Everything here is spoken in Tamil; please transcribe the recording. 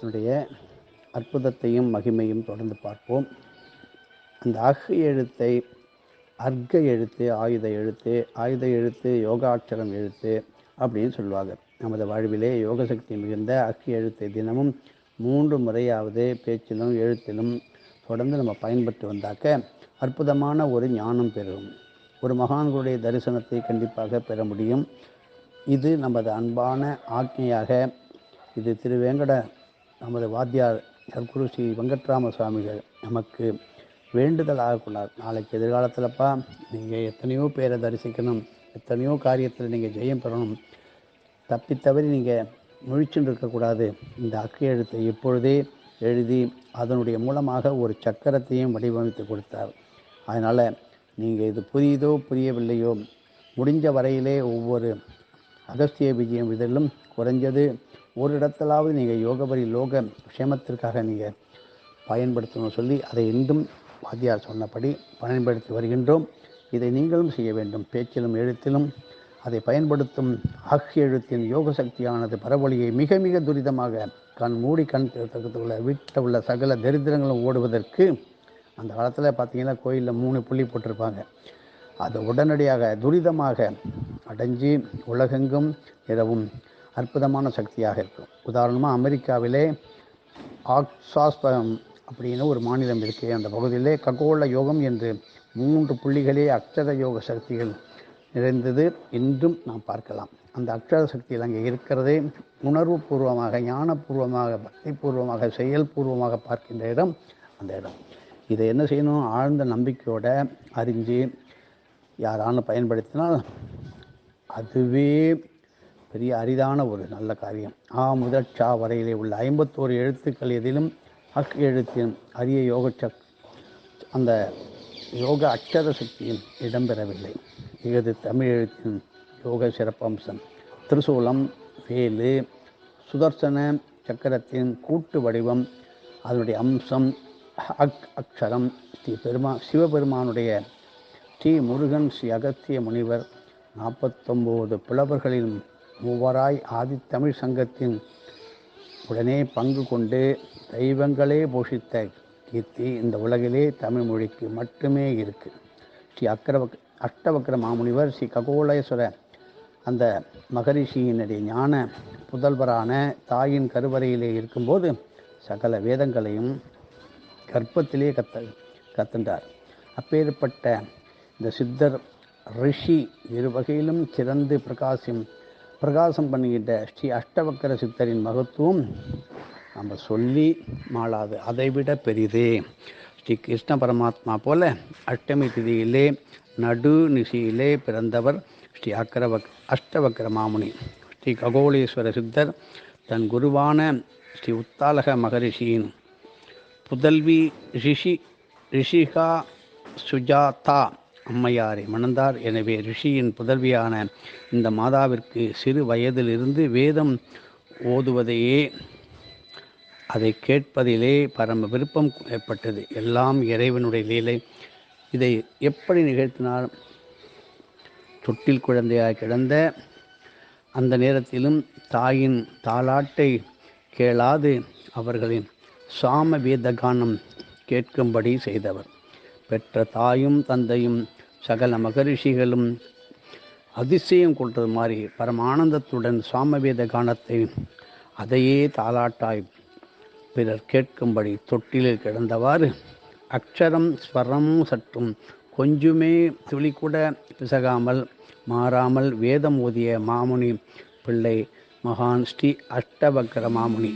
எழுத்தினுடைய அற்புதத்தையும் மகிமையும் தொடர்ந்து பார்ப்போம். அந்த அஹ் எழுத்தை அர்க்க எழுத்து ஆயுத எழுத்து ஆயுத எழுத்து யோகாட்சரம் எழுத்து அப்படின்னு சொல்லுவாங்க. நமது வாழ்விலே யோக சக்தி மிகுந்த அஹ் எழுத்தை தினமும் மூன்று முறையாவது பேச்சிலும் எழுத்திலும் தொடர்ந்து நம்ம பயன்பட்டு வந்தாக்க அற்புதமான ஒரு ஞானம் பெறும். ஒரு மகான்களுடைய தரிசனத்தை கண்டிப்பாக பெற முடியும். இது நமது அன்பான ஆக்ஞையாக இது திருவேங்கட நமது வாத்தியார் சர்க்குரு ஸ்ரீ வெங்கட்ராம சுவாமிகள் நமக்கு வேண்டுதலாக கொண்டார். நாளைக்கு எதிர்காலத்தில்ப்பா நீங்கள் எத்தனையோ பேரை தரிசிக்கணும் எத்தனையோ காரியத்தில் நீங்கள் ஜெயம் பெறணும். தப்பித்தவறி நீங்கள் முழிச்சுட்டு இருக்கக்கூடாது. இந்த அக்கு எழுத்தை இப்பொழுதே எழுதி அதனுடைய மூலமாக ஒரு சக்கரத்தையும் வடிவமைத்து கொடுத்தார். அதனால் நீங்கள் இது புரியுதோ புரியவில்லையோ முடிஞ்ச வரையிலே ஒவ்வொரு அகஸ்திய விஜயம் இதிலும் குறைஞ்சது ஒரு இடத்திலாவது நீங்கள் யோகபரி லோக க்ஷேமத்திற்காக நீங்கள் பயன்படுத்தணும்னு சொல்லி அதை இன்றும் வாத்தியார் சொன்னபடி பயன்படுத்தி வருகின்றோம். இதை நீங்களும் செய்ய வேண்டும். பேச்சிலும் எழுத்திலும் அதை பயன்படுத்தும் அஹ் எழுத்தின் யோக சக்தியானது பரவொலியை மிக மிக துரிதமாக கண் மூடி கண் உள்ள வீட்டில் உள்ள சகல தரித்திரங்களும் ஓடுவதற்கு அந்த காலத்தில் பார்த்தீங்கன்னா கோயிலில் மூணு புள்ளி போட்டிருப்பாங்க. அது உடனடியாக துரிதமாக அடைஞ்சு உலகெங்கும் நிலவும் அற்புதமான சக்தியாக இருக்கும். உதாரணமாக அமெரிக்காவிலே ஆக்சாஸ்பம் அப்படின்னு ஒரு மாநிலம் இருக்குது அந்த பகுதியிலே ககோள யோகம் என்று மூன்று புள்ளிகளே அக்ஷர யோக சக்திகள் நிறைந்தது என்றும் நாம் பார்க்கலாம். அந்த அக்ஷர சக்தியில் அங்கே இருக்கிறதே உணர்வு பூர்வமாக ஞானபூர்வமாக பக்திபூர்வமாக செயல்பூர்வமாக பார்க்கின்ற இடம் அந்த இடம். இதை என்ன செய்யணும்? ஆழ்ந்த நம்பிக்கையோட அறிஞ்சு யாரான பயன்படுத்தினால் அதுவே பெரிய அரிதான ஒரு நல்ல காரியம். ஆ முதற் சா வரையிலே உள்ள ஐம்பத்தோரு எழுத்துக்கள் எதிலும் அக் எழுத்தின் அரிய யோக சக் அந்த யோக அக்ஷர சக்தியும் இடம்பெறவில்லை. இது தமிழ் எழுத்தின் யோக சிறப்பம்சம். திரிசூலம் வேலு சுதர்சன சக்கரத்தின் கூட்டு வடிவம் அதனுடைய அம்சம் அக் அக்ஷரம். ஸ்ரீ பெருமா சிவபெருமானுடைய ஸ்ரீ முருகன் ஸ்ரீ அகத்திய முனிவர் நாற்பத்தொம்போது புலவர்களின் மூவராய் ஆதித்தமிழ் சங்கத்தின் உடனே பங்கு கொண்டு தெய்வங்களே போஷித்த கீர்த்தி இந்த உலகிலே தமிழ் மொழிக்கு மட்டுமே இருக்குது ஸ்ரீ அக்கரவக் அஷ்டவக்ர மாமுனிவர் ஸ்ரீ ககோலேஸ்வர அந்த மகரிஷியினுடைய ஞான புதல்வரான தாயின் கருவறையிலே இருக்கும்போது சகல வேதங்களையும் கற்பத்திலே கத்த கத்துண்டார். அப்பேற்பட்ட இந்த சித்தர் ரிஷி இரு வகையிலும் சிறந்து பிரகாசிம் பிரகாசம் பண்ணுகின்ற ஸ்ரீ அஷ்டவக்கர சித்தரின் மகத்துவம் நம்ம சொல்லி மாளாது. அதைவிட பெரிது. ஸ்ரீ கிருஷ்ண பரமாத்மா போல அஷ்டமி திதியிலே நடு நிசியிலே பிறந்தவர் ஸ்ரீ அக்கரவக் அஷ்டவக்கர மாமுனி. ஸ்ரீ ககோளேஸ்வர சித்தர் தன் குருவான ஸ்ரீ உத்தாலக மகரிஷியின் புதல்வி ரிஷி ரிஷிகா சுஜாதா அம்மையாரை மணந்தார். எனவே ரிஷியின் புதல்வியான இந்த மாதாவிற்கு சிறு வயதிலிருந்து வேதம் ஓதுவதையே அதை கேட்பதிலே பரம விருப்பம் ஏற்பட்டது. எல்லாம் இறைவனுடைய லீலை. இதை எப்படி நிகழ்த்தினார்? தொட்டில் குழந்தையாக கிடந்த அந்த நேரத்திலும் தாயின் தாலாட்டை கேளாது அவர்களின் சாம வேத கானம் கேட்கும்படி செய்தவர். பெற்ற தாயும் தந்தையும் சகல மகரிஷிகளும் அதிசயம் கொண்டது மாதிரி பரமானந்தத்துடன் சாமவேத கானத்தை அதையே தாலாட்டாய் பிறர் கேட்கும்படி தொட்டிலில் கிடந்தவாறு அக்ஷரம் ஸ்வரம் சற்றும் கொஞ்சுமே துளிக்கூட பிசகாமல் மாறாமல் வேதம் ஓதிய மாமுனி பிள்ளை மகான் ஸ்ரீ அஷ்டபக்கர மாமுனி.